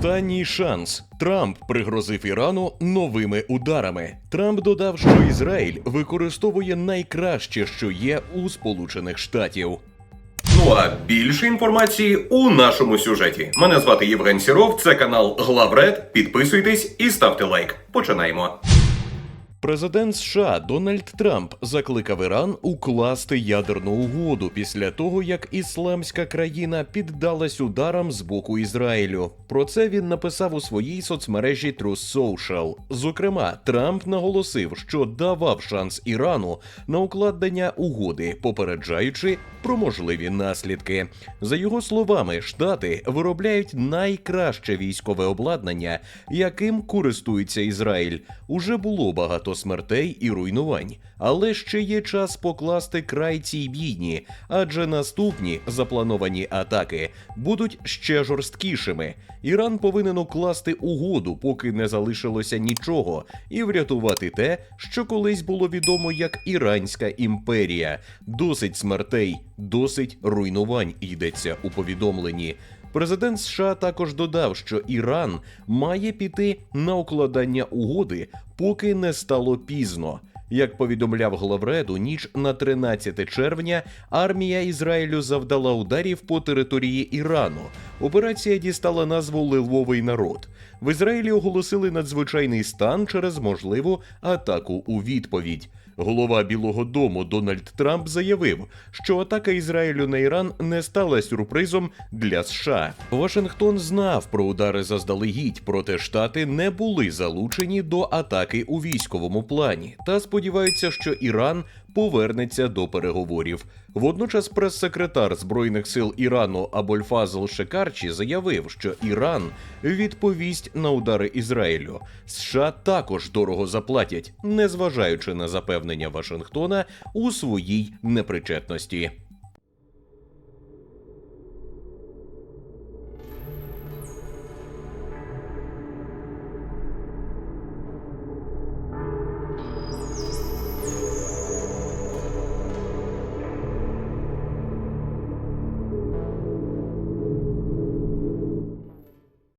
Останній шанс. Трамп пригрозив Ірану новими ударами. Трамп додав, що Ізраїль використовує найкраще, що є у Сполучених Штатів. Ну а більше інформації у нашому сюжеті. Мене звати Євген Сіров, це канал Главред. Підписуйтесь і ставте лайк. Починаємо. Президент США Дональд Трамп закликав Іран укласти ядерну угоду після того, як ісламська країна піддалась ударам з боку Ізраїлю. Про це він написав у своїй соцмережі Truth Social. Зокрема, Трамп наголосив, що давав шанс Ірану на укладення угоди, попереджаючи про можливі наслідки. За його словами, штати виробляють найкраще військове обладнання, яким користується Ізраїль. Уже було багато смертей і руйнувань, але ще є час покласти край цій війні, адже наступні заплановані атаки будуть ще жорсткішими. Іран повинен укласти угоду, поки не залишилося нічого, і врятувати те, що колись було відомо як Іранська імперія. Досить смертей, досить руйнувань йдеться у повідомленні. Президент США також додав, що Іран має піти на укладання угоди, поки не стало пізно. Як повідомляв главред, у ніч на 13 червня армія Ізраїлю завдала ударів по території Ірану. Операція дістала назву Лиловий народ. В Ізраїлі оголосили надзвичайний стан через можливу атаку у відповідь. Голова Білого Дому Дональд Трамп заявив, що атака Ізраїлю на Іран не стала сюрпризом для США. Вашингтон знав про удари заздалегідь, проте штати не були залучені до атаки у військовому плані та сподіваються, що Іран повернеться до переговорів. Водночас прес-секретар збройних сил Ірану Абольфазл Шекарчі заявив, що Іран відповість на удари Ізраїлю. США також дорого заплатять, незважаючи на запевнення Вашингтона у своїй непричетності.